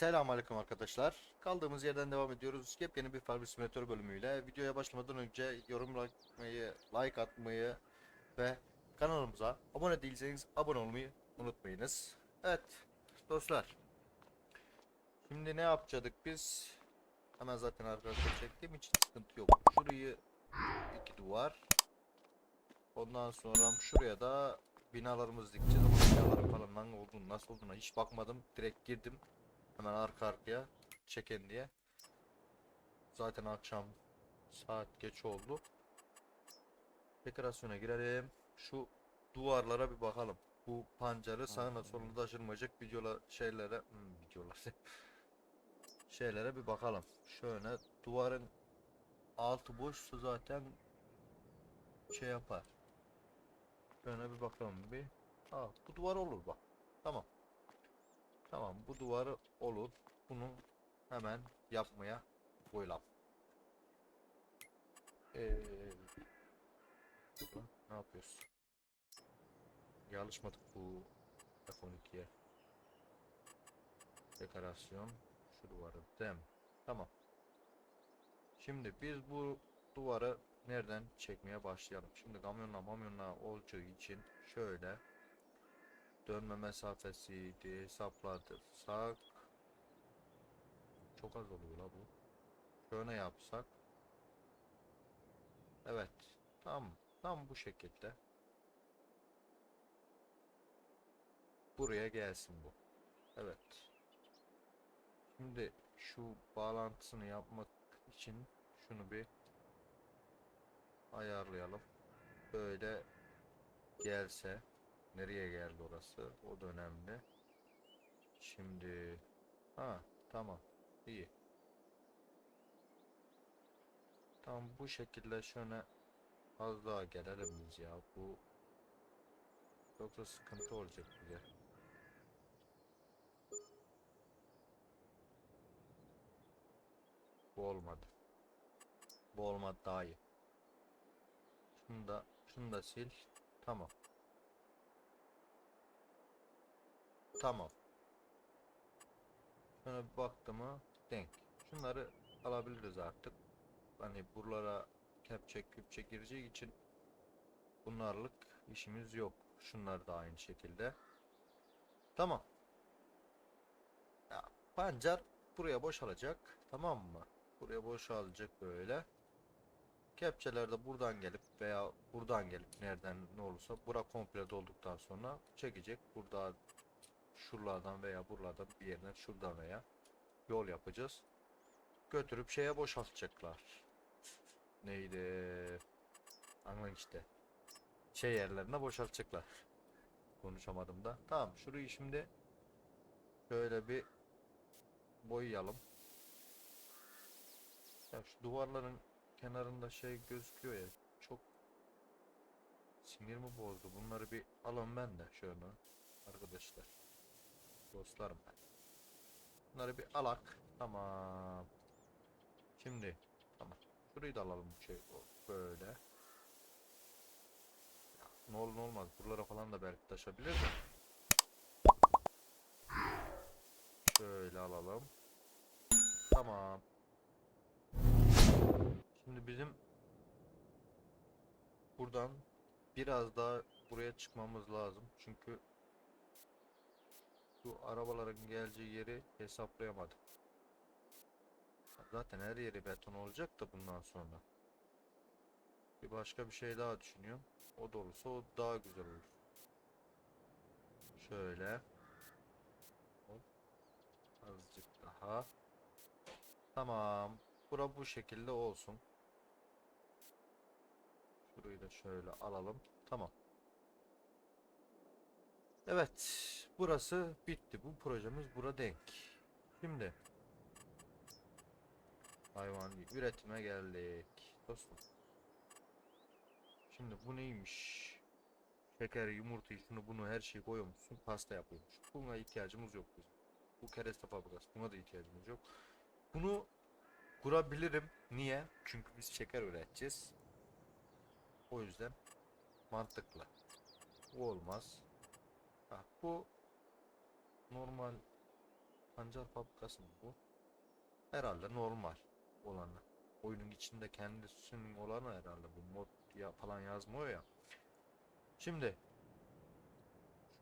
Selamünaleyküm arkadaşlar. Kaldığımız yerden devam ediyoruz. Yepyeni bir Farming Simulator bölümüyle. Videoya başlamadan önce yorum yapmayı, like atmayı ve kanalımıza abone değilseniz abone olmayı unutmayınız. Evet dostlar. Şimdi ne yapacaktık biz? Hemen zaten arkadaşlar çektiğim için sıkıntı yok. Şurayı iki duvar. Ondan sonra şuraya da binalarımızı dikeceğiz ama binaların falan lan olduğunu nasıl olduğuna hiç bakmadım. Direkt girdim. Hemen arka arkaya çeken diye. Zaten akşam saat geç oldu. Dekorasyona girelim. Şu duvarlara bir bakalım. Bu pancarı sağına soluna taşınmayacak videolar şeylere hmm, videolar şeylere bir bakalım. Şöyle duvarın altı boşsa zaten şey yapar. Şöyle bir bakalım bir. Ha, bu duvar olur bak. Tamam. Tamam bu duvarı olur. Bunu hemen yapmaya koyulam. Ee, ne yapıyoruz? Ya alışmadık bu F12'ye. Dekorasyon. Şu duvarı dem. Tamam. Şimdi biz bu duvarı nereden çekmeye başlayalım? Şimdi kamyonla mamyonla olacağı için şöyle dönme mesafesi diye hesaplarsak çok az oluyor la bu. Şöyle yapsak. Evet. Tam tam bu şekilde. Buraya gelsin bu. Evet. Şimdi şu bağlantısını yapmak için şunu bir ayarlayalım. Böyle gelse nereye geldi orası? O da önemli. Şimdi ha tamam iyi. Tam bu şekilde şöyle az daha gelelim biz ya. Bu yoksa sıkıntı olacak bize. Bu olmadı. Bu olmadı daha iyi. Şunu da şunu da sil. Tamam. Tamam. Şuna bir baktı mı denk. Şunları alabiliriz artık. Hani buralara kepçe küpçe gireceği için bunlarlık işimiz yok. Şunlar da aynı şekilde. Tamam. Ya, pancar buraya boşalacak. Tamam mı? Buraya boşalacak böyle. Kepçeler de buradan gelip veya buradan gelip nereden ne olursa bura komple dolduktan sonra çekecek. Burada şuralardan veya buralardan bir yerden şuradan veya yol yapacağız. Götürüp şeye boşaltacaklar. Neydi? Anlayın işte. Şey yerlerine boşaltacaklar. Konuşamadım da. Tamam şurayı şimdi şöyle bir boyayalım. Ya şu duvarların kenarında şey gözüküyor ya çok sinirimi bozdu. Bunları bir alın ben de şöyle arkadaşlar. Dostlarım. Bunları bir alak. Tamam. Şimdi tamam. Şurayı da alalım şey böyle. Ya, ne olur ne olmaz. Buralara falan da belki taşabilir de. Şöyle alalım. Tamam. Şimdi bizim buradan biraz daha buraya çıkmamız lazım. Çünkü bu arabaların geleceği yeri hesaplayamadım. Zaten her yeri beton olacak da bundan sonra. Bir başka bir şey daha düşünüyorum. O da olursa o daha güzel olur. Şöyle. Azıcık daha. Tamam. Bura bu şekilde olsun. Şurayı da şöyle alalım. Tamam. Evet. Burası bitti. Bu projemiz bura denk. Şimdi hayvan üretime geldik. Dostum. Şimdi bu neymiş? Şeker, yumurta, şunu bunu her şeyi koyuyormuşsun. Pasta yapıyormuş. Buna ihtiyacımız yok bizim. Bu kereste fabrikası. Buna da ihtiyacımız yok. Bunu kurabilirim. Niye? Çünkü biz şeker üreteceğiz. O yüzden mantıklı. Bu olmaz. Bak bu normal pancar fabrikası mı bu? Herhalde normal olanı. Oyunun içinde kendisinin olanı herhalde bu mod ya falan yazmıyor ya. Şimdi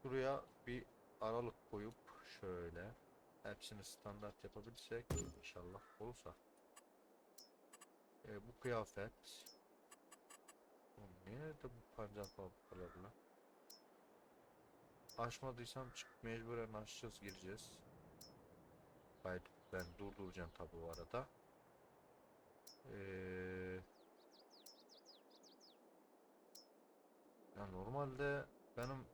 şuraya bir aralık koyup şöyle hepsini standart yapabilirsek inşallah olursa. E, bu kıyafet Oğlum Nerede bu pancar fabrikaları lan? Açmadıysam çık mecburen açacağız gireceğiz. Hayır ben durduracağım tabi bu arada. Ee, ya normalde benim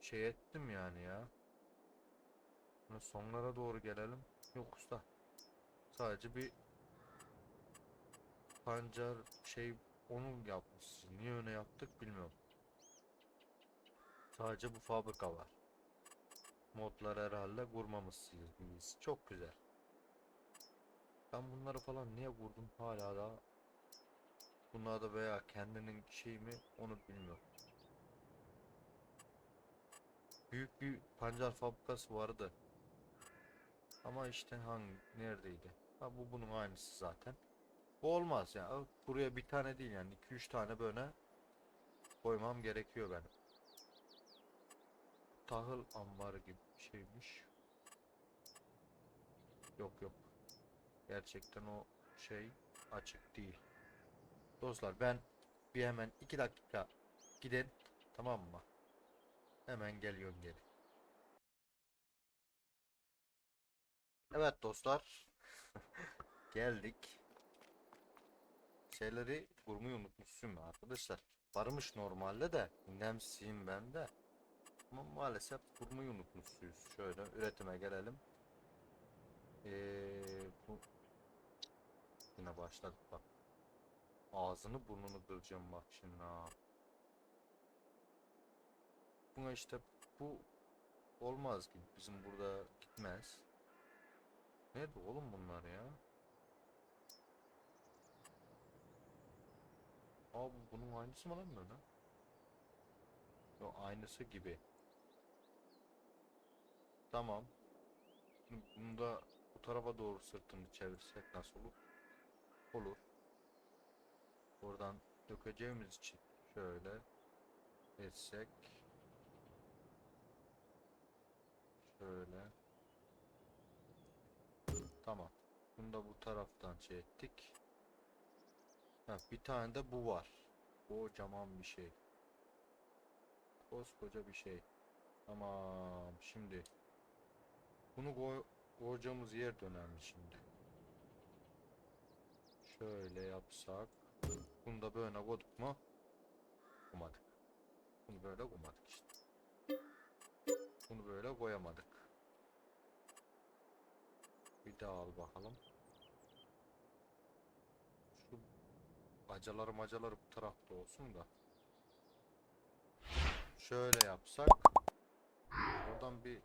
şey ettim yani ya. Sonlara doğru gelelim. Yok usta. Sadece bir pancar şey onu yapmışız. Niye öyle yaptık bilmiyorum. Sadece bu fabrika var. Modlar herhalde kurmamışsınız biz. Çok güzel. Ben bunları falan niye kurdum hala da bunlar da veya kendinin şey mi onu bilmiyorum. Büyük bir pancar fabrikası vardı. Ama işte hangi neredeydi? Ha bu bunun aynısı zaten. Bu olmaz ya. Buraya bir tane değil yani 2-3 tane böyle koymam gerekiyor benim. Tahıl ambarı gibi bir şeymiş. Yok yok. Gerçekten o şey açık değil. Dostlar ben bir hemen 2 dakika gidin tamam mı? Hemen geliyorum geri. Evet dostlar. Geldik. Şeyleri kurmayı unutmuşsun arkadaşlar. Varmış normalde de nemsiyim ben de. Ama maalesef kurmayı unutmuşuz. Şöyle üretime gelelim. Ee, bu yine başladık bak. Ağzını burnunu kıracağım bak şimdi ha. Buna işte bu olmaz ki bizim burada gitmez. Nerede oğlum bunlar ya? Aa bu bunun aynısı mı lan böyle? Yo aynısı gibi. Tamam. Bunu bunu da bu tarafa doğru sırtını çevirsek nasıl olur? Olur. Oradan dökeceğimiz için şöyle etsek şöyle tamam. Bunu da bu taraftan şey ettik. Ha, bir tane de bu var. Kocaman bir şey. Koskoca bir şey. Tamam. Şimdi bunu koy koyacağımız yer de önemli şimdi. Şöyle yapsak. Bunu da böyle koyduk mu? Koymadık. Bunu böyle koymadık işte. Bunu böyle koyamadık. Bir daha al bakalım. Şu bacaları macaları bu tarafta olsun da. Şöyle yapsak. Oradan bir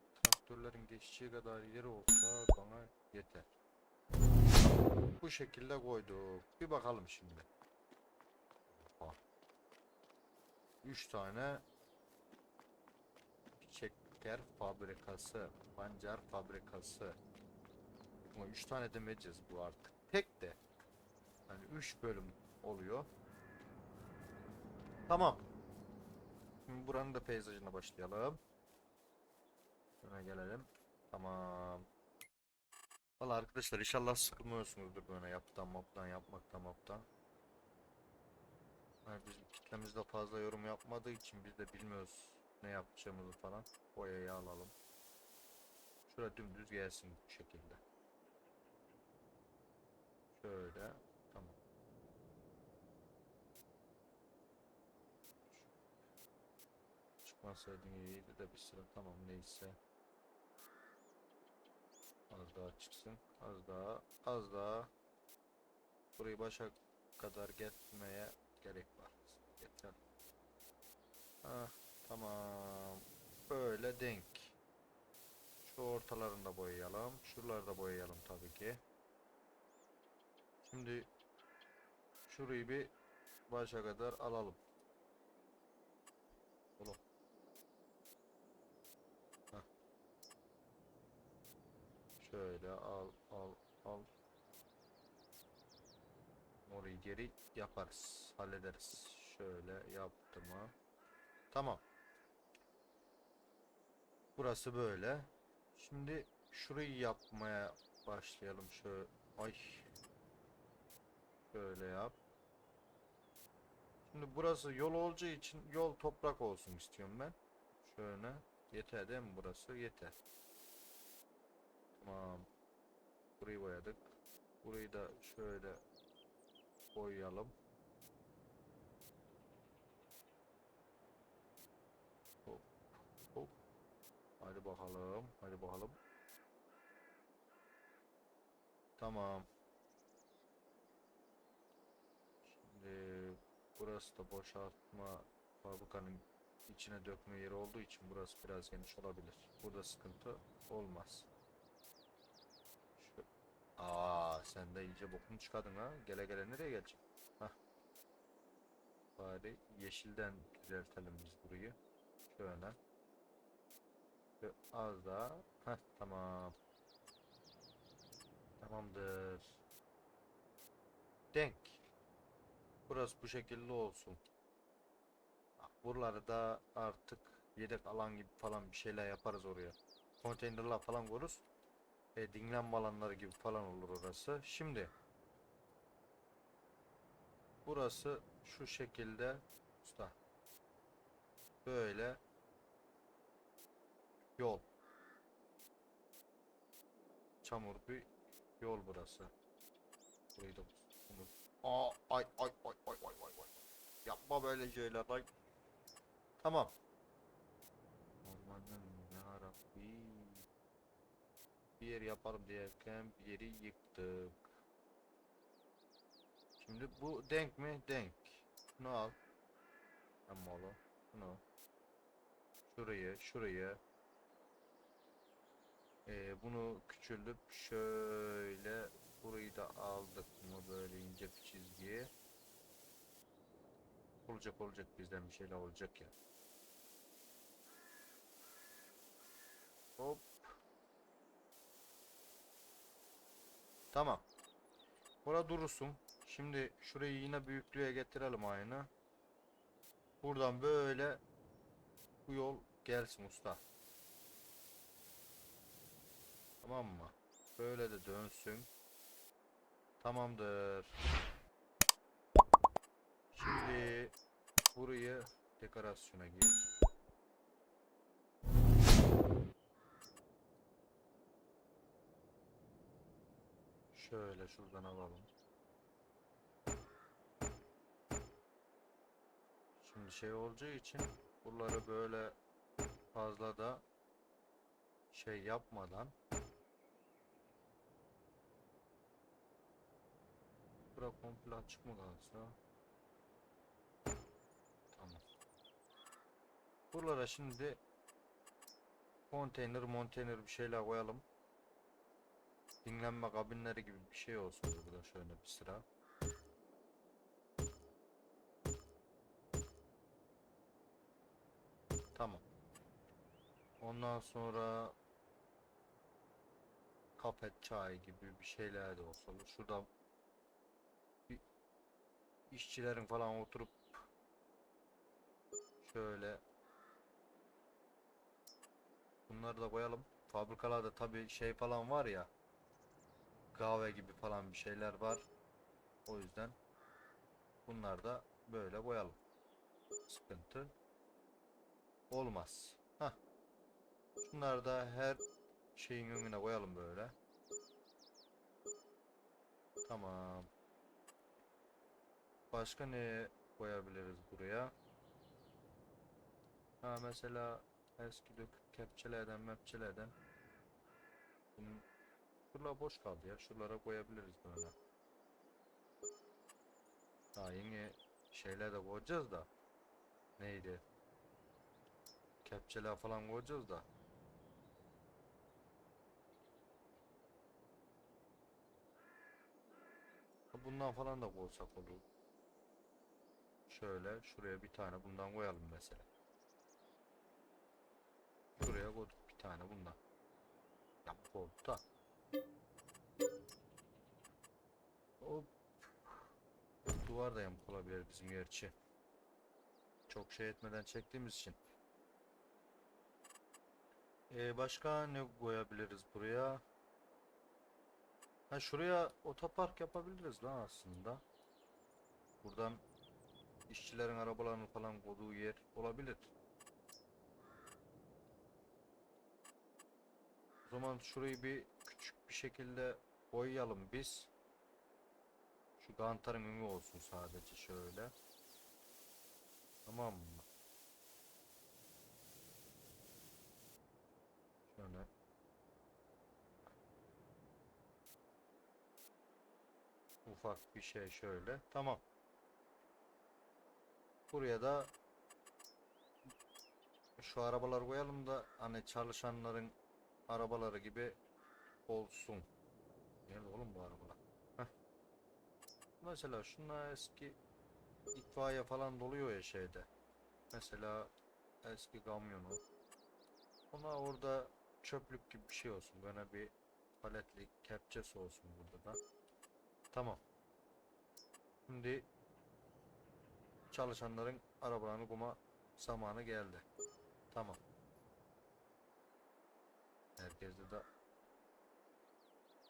traktörlerin geçeceği kadar yeri olsa bana yeter. Bu şekilde koyduk. Bir bakalım şimdi. Oha. Üç tane şeker fabrikası, pancar fabrikası. Ama üç tane demeyeceğiz bu artık. Tek de. Yani üç bölüm oluyor. Tamam. Şimdi buranın da peyzajına başlayalım. Şuna gelelim. Tamam. Valla arkadaşlar inşallah sıkılmıyorsunuzdur böyle yaptan maptan yapmaktan maptan. Yani bizim kitlemizde fazla yorum yapmadığı için biz de bilmiyoruz ne yapacağımızı falan. Boyayı alalım. Şurada dümdüz gelsin bu şekilde. Şöyle. Tamam. Çıkmasaydın iyiydi de bir sıra tamam neyse. Az daha çıksın. Az daha. Az daha. Burayı başa kadar getmeye gerek var. Yeter. Ah, tamam. Böyle denk. Şu ortalarını da boyayalım. Şuraları da boyayalım tabii ki. Şimdi şurayı bir başa kadar alalım. Şöyle al al al. Orayı geri yaparız. Hallederiz. Şöyle yaptım ha. Tamam. Burası böyle. Şimdi şurayı yapmaya başlayalım. Şöyle. Ay. Şöyle yap. Şimdi burası yol olacağı için yol toprak olsun istiyorum ben. Şöyle. Yeter değil mi burası? Yeter. Tamam. Burayı boyadık. Burayı da şöyle boyayalım. Hop. Hop. Hadi bakalım. Hadi bakalım. Tamam. Şimdi burası da boşaltma fabrikanın içine dökme yeri olduğu için burası biraz geniş olabilir. Burada sıkıntı olmaz. Aa, sen de iyice bokunu çıkardın ha. Gele gele nereye gelecek? Hah. Bari yeşilden düzeltelim biz burayı. Şöyle. Şu az daha. Heh, tamam. Tamamdır. Denk. Burası bu şekilde olsun. Buraları da artık yedek alan gibi falan bir şeyler yaparız oraya. Konteynerler falan koruz. E, dinlenme alanları gibi falan olur orası. Şimdi burası şu şekilde usta. Böyle yol. Çamur bir yol burası. Burayı da unut. Aa, ay ay ay ay ay ay ay. Yapma böyle şeyler lan. Tamam. Amanın yarabbi. Bir yer yapalım diyerken bir yeri yıktık. Şimdi bu denk mi? Denk. Şunu al. Ama oğlum. Şunu. Şurayı, şurayı. Ee, bunu küçülüp şöyle burayı da aldık mı böyle ince bir çizgiye. Olacak olacak bizden bir şeyler olacak ya. Hop. Tamam. Bura durursun. Şimdi şurayı yine büyüklüğe getirelim aynı. Buradan böyle bu yol gelsin usta. Tamam mı? Böyle de dönsün. Tamamdır. Şimdi burayı dekorasyona gir. Şöyle şuradan alalım. Şimdi şey olacağı için buraları böyle fazla da şey yapmadan Bura komple açık mı kalsa? Tamam. Buralara şimdi konteyner monteyner bir şeyler koyalım. Dinlenme kabinleri gibi bir şey olsun burada şöyle bir sıra. Tamam. Ondan sonra kapet çay gibi bir şeyler de olsa olur. Şurada bir işçilerin falan oturup şöyle bunları da koyalım. Fabrikalarda tabi şey falan var ya kahve gibi falan bir şeyler var. O yüzden bunlar da böyle koyalım. Sıkıntı olmaz. Hah. Şunları da her şeyin önüne koyalım böyle. Tamam. Başka ne koyabiliriz buraya? Ha mesela eski dökük kepçelerden mepçelerden bunun Şuralar boş kaldı ya. Şuralara koyabiliriz böyle. Daha yeni şeyler de koyacağız da. Neydi? Kepçeler falan koyacağız da. Bundan falan da koysak olur. Şöyle şuraya bir tane bundan koyalım mesela. Şuraya koyduk bir tane bundan. Yap oldu da. O duvar da yamuk olabilir bizim gerçi. Çok şey etmeden çektiğimiz için. Ee, başka ne koyabiliriz buraya? Ha şuraya otopark yapabiliriz lan aslında. Buradan işçilerin arabalarını falan koyduğu yer olabilir. O zaman şurayı bir bir şekilde boyayalım biz. Şu gantarın önü olsun sadece şöyle. Tamam mı? Şöyle. Ufak bir şey şöyle. Tamam. Buraya da şu arabalar koyalım da hani çalışanların arabaları gibi olsun. Nerede oğlum bu arabalar? Heh. Mesela şunlar eski itfaiye falan doluyor ya şeyde. Mesela eski kamyonu. Ona orada çöplük gibi bir şey olsun. Böyle bir paletli kepçesi olsun burada da. Tamam. Şimdi çalışanların arabalarını kuma zamanı geldi. Tamam. Herkeste de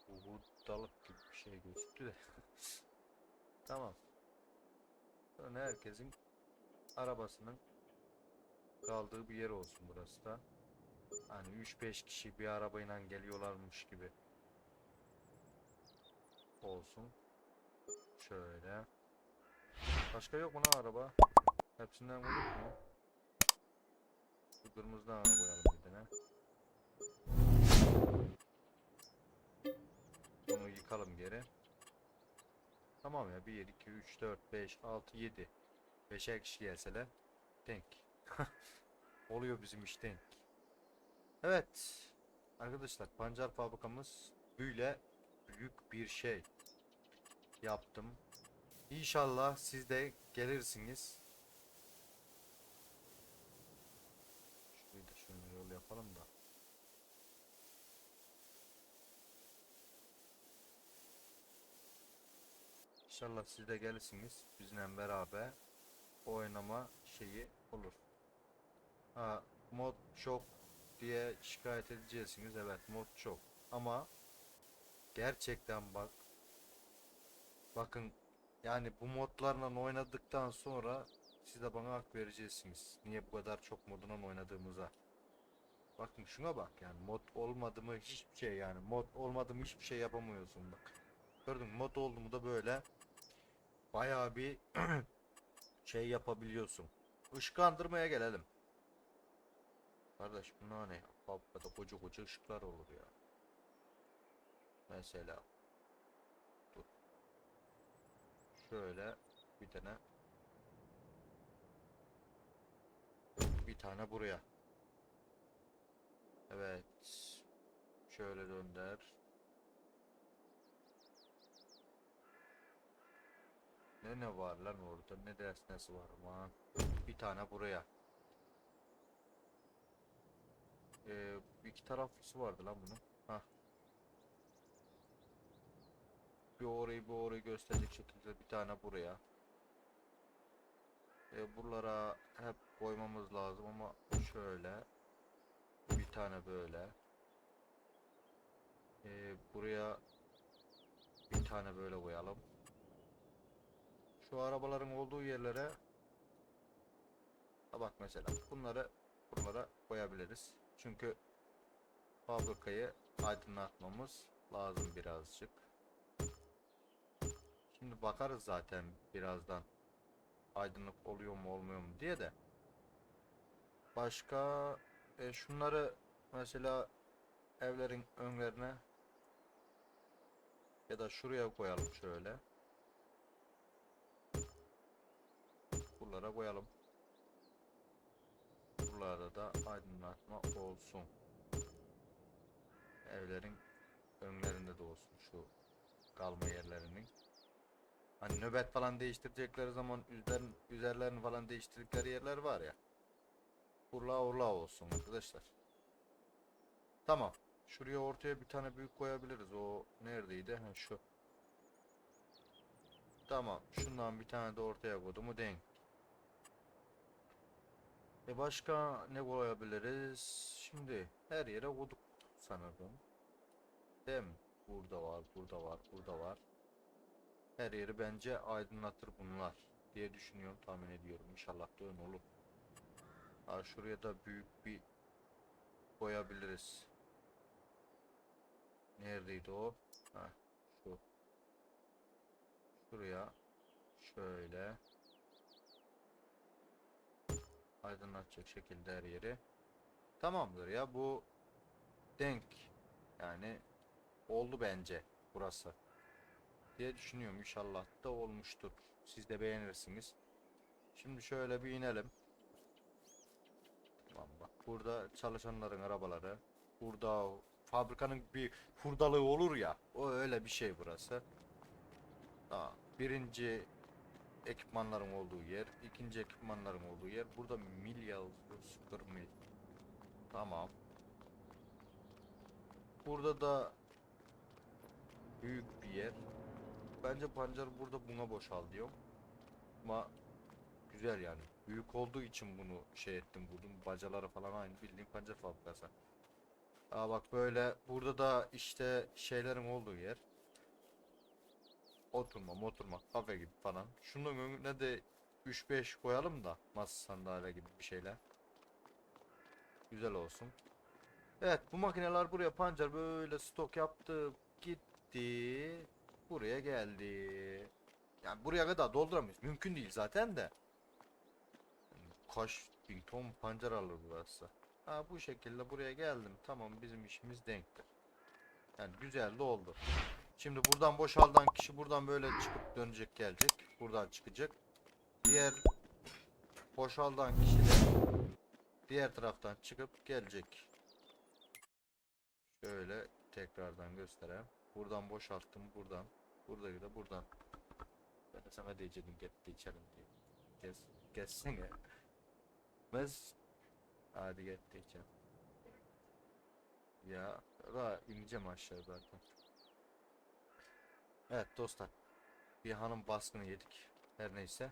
hurdalık gibi bir şey gözüktü de. Tamam. Sonra herkesin arabasının kaldığı bir yer olsun burası da. Hani 3-5 kişi bir arabayla geliyorlarmış gibi olsun. Şöyle. Başka yok mu lan araba? Hepsinden koyduk mu? Bu kırmızıdan koyalım bir tane. Bunu yıkalım geri. Tamam ya 1, 2, 3, 4, 5, 6, 7. 5'er kişi gelseler. Denk. Oluyor bizim iş denk. Evet. Arkadaşlar pancar fabrikamız böyle büyük bir şey yaptım. İnşallah siz de gelirsiniz. Şurayı da şöyle yol yapalım da. İnşallah siz de gelirsiniz. Bizimle beraber oynama şeyi olur. Ha, mod çok diye şikayet edeceksiniz. Evet mod çok. Ama gerçekten bak bakın yani bu modlarla oynadıktan sonra siz de bana hak vereceksiniz. Niye bu kadar çok modundan oynadığımıza. Bakın şuna bak yani mod olmadı mı hiçbir şey yani mod olmadı mı hiçbir şey yapamıyorsun bak. Gördün mod oldu mu da böyle bayağı bir şey yapabiliyorsun. Işıklandırmaya gelelim. Kardeş bunlar ne? Fabrikada koca koca ışıklar olur ya. Mesela. Dur. Şöyle bir tane. Bir tane buraya. Evet. Şöyle dönder. Ne ne var lan orada? Ne desnesi var aman. Bir tane buraya. Ee, iki taraflısı vardı lan bunun. Hah. Bir orayı bir orayı gösterecek şekilde bir tane buraya. Ee, buralara hep koymamız lazım ama şöyle. Bir tane böyle. Ee, buraya bir tane böyle koyalım. Şu arabaların olduğu yerlere bak mesela bunları buralara koyabiliriz. Çünkü fabrikayı aydınlatmamız lazım birazcık. Şimdi bakarız zaten birazdan aydınlık oluyor mu olmuyor mu diye de. Başka e, şunları mesela evlerin önlerine ya da şuraya koyalım şöyle. Buralara koyalım. Buralarda da aydınlatma olsun. Evlerin önlerinde de olsun şu kalma yerlerinin. Hani nöbet falan değiştirecekleri zaman üzerin, üzerlerini falan değiştirdikleri yerler var ya. Urla urla olsun arkadaşlar. Tamam. Şuraya ortaya bir tane büyük koyabiliriz. O neredeydi? Ha şu. Tamam. Şundan bir tane de ortaya koydum mu denk. E başka ne koyabiliriz? Şimdi her yere koyduk sanırım. Değil mi? Burada var, burada var, burada var. Her yeri bence aydınlatır bunlar diye düşünüyorum, tahmin ediyorum. İnşallah da öyle olur. Ha, şuraya da büyük bir koyabiliriz. Neredeydi o? Ha, şu. Şuraya şöyle aydınlatacak şekilde her yeri. Tamamdır ya bu denk yani oldu bence burası diye düşünüyorum inşallah da olmuştur. Siz de beğenirsiniz. Şimdi şöyle bir inelim. Tamam bak burada çalışanların arabaları. Burada fabrikanın bir hurdalığı olur ya. O öyle bir şey burası. Tamam. Birinci ekipmanların olduğu yer. ikinci ekipmanların olduğu yer. Burada mil yazıyor. Mil. Tamam. Burada da büyük bir yer. Bence pancar burada buna boşal diyor. Ama güzel yani. Büyük olduğu için bunu şey ettim buldum. Bacaları falan aynı bildiğin pancar fabrikası. Aa bak böyle burada da işte şeylerin olduğu yer. Oturma, oturma, kafe gibi falan. Şunun önüne de 3-5 koyalım da masa sandalye gibi bir şeyler. Güzel olsun. Evet bu makineler buraya pancar böyle stok yaptı gitti buraya geldi. Yani buraya kadar dolduramıyoruz. Mümkün değil zaten de. Kaç bin ton pancar alır burası. Ha bu şekilde buraya geldim. Tamam bizim işimiz denktir. Yani güzel de oldu. Şimdi buradan boşaldan kişi buradan böyle çıkıp dönecek gelecek. Buradan çıkacak. Diğer boşaldan kişi de diğer taraftan çıkıp gelecek. Şöyle tekrardan göstereyim. Buradan boşalttım buradan. Buradaki de buradan. Ben de sana diyecektim get de içelim diye. Gez, gezsene. Biz hadi get de içelim. Ya daha ineceğim aşağı zaten. Evet dostlar. Bir hanım baskını yedik. Her neyse.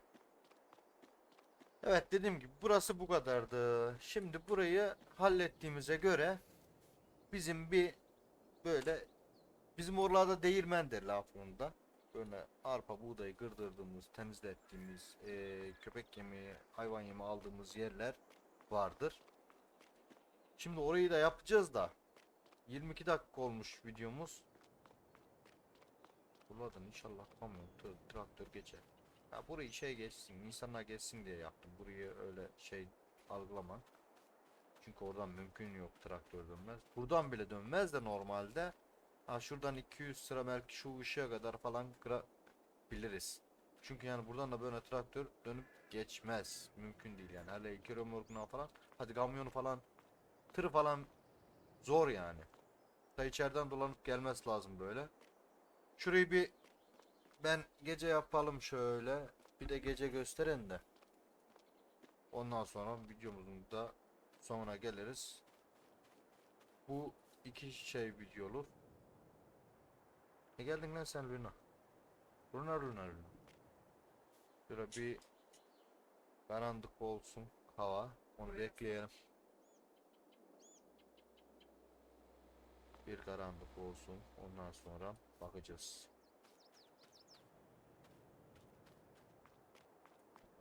Evet dediğim gibi burası bu kadardı. Şimdi burayı hallettiğimize göre bizim bir böyle bizim oralarda değirmen derler Afyon'da. Böyle arpa, buğdayı gırdırdığımız, temizlettiğimiz, eee, köpek yemi, hayvan yemi aldığımız yerler vardır. Şimdi orayı da yapacağız da 22 dakika olmuş videomuz. Buradan inşallah kamyon, tır, traktör geçer. Ya burayı şey geçsin, insanlar geçsin diye yaptım. Burayı öyle şey algılama. Çünkü oradan mümkün yok traktör dönmez. Buradan bile dönmez de normalde. Ha şuradan 200 sıra belki şu ışığa kadar falan kırabiliriz. Çünkü yani buradan da böyle traktör dönüp geçmez. Mümkün değil yani. Hele iki römorkuna falan. Hadi kamyonu falan. Tırı falan zor yani. Da içeriden dolanıp gelmesi lazım böyle. Şurayı bir ben gece yapalım şöyle. Bir de gece gösterin de. Ondan sonra videomuzun da sonuna geliriz. Bu iki şey video olur. Ne geldin lan sen Luna? Luna Luna Luna. Şöyle bir karanlık olsun hava. Onu bekleyelim. Bir karanlık olsun. Ondan sonra bakacağız.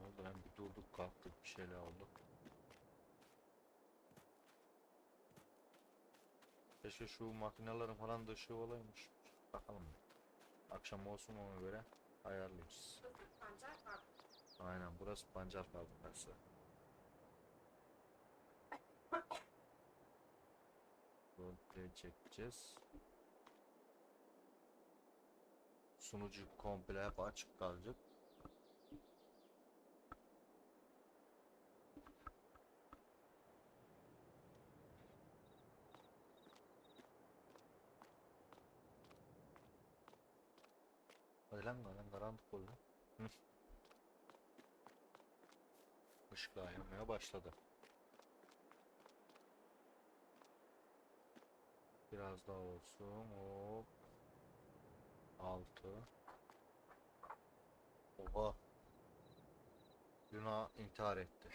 Ne oldu lan bir durduk kalktık bir şeyler oldu. Keşke şu makinelerin falan da ışığı olaymış. Bakalım. Akşam olsun ona göre ayarlayacağız. Aynen burası pancar fabrikası. Böyle çekeceğiz. Sunucu komple hep açık kalacak. Hadi lan lan karanlık oldu. Işıklar yanmaya başladı. Biraz daha olsun. Hop. 6. Oha. Luna intihar etti.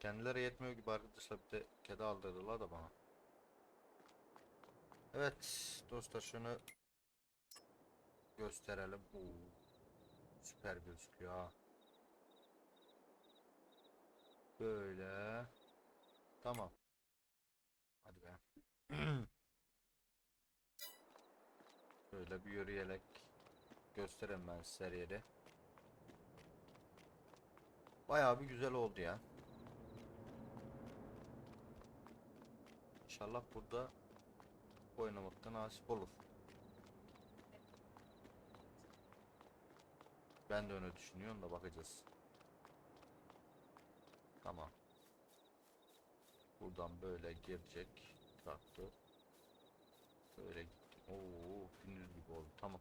Kendileri yetmiyor gibi arkadaşlar bir de kedi aldırdılar da bana. Evet dostlar şunu gösterelim. Oo, süper gözüküyor ha. Böyle. Tamam. Hadi be. Böyle bir yürüyerek göstereyim ben size. Bayağı bir güzel oldu ya. İnşallah burada oynamakta nasip olur. Ben de öyle düşünüyorum da bakacağız. Tamam. Buradan böyle girecek traktör. Böyle gitti. Oo, gündüz gibi oldu. Tamam.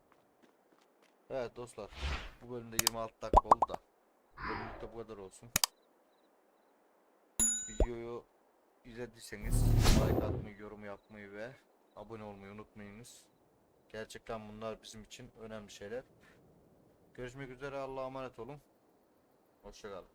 Evet dostlar. Bu bölümde 26 dakika oldu da. Bölümlük de bu kadar olsun. Videoyu izlediyseniz like atmayı, yorum yapmayı ve abone olmayı unutmayınız. Gerçekten bunlar bizim için önemli şeyler. Görüşmek üzere. Allah'a emanet olun. Hoşçakalın.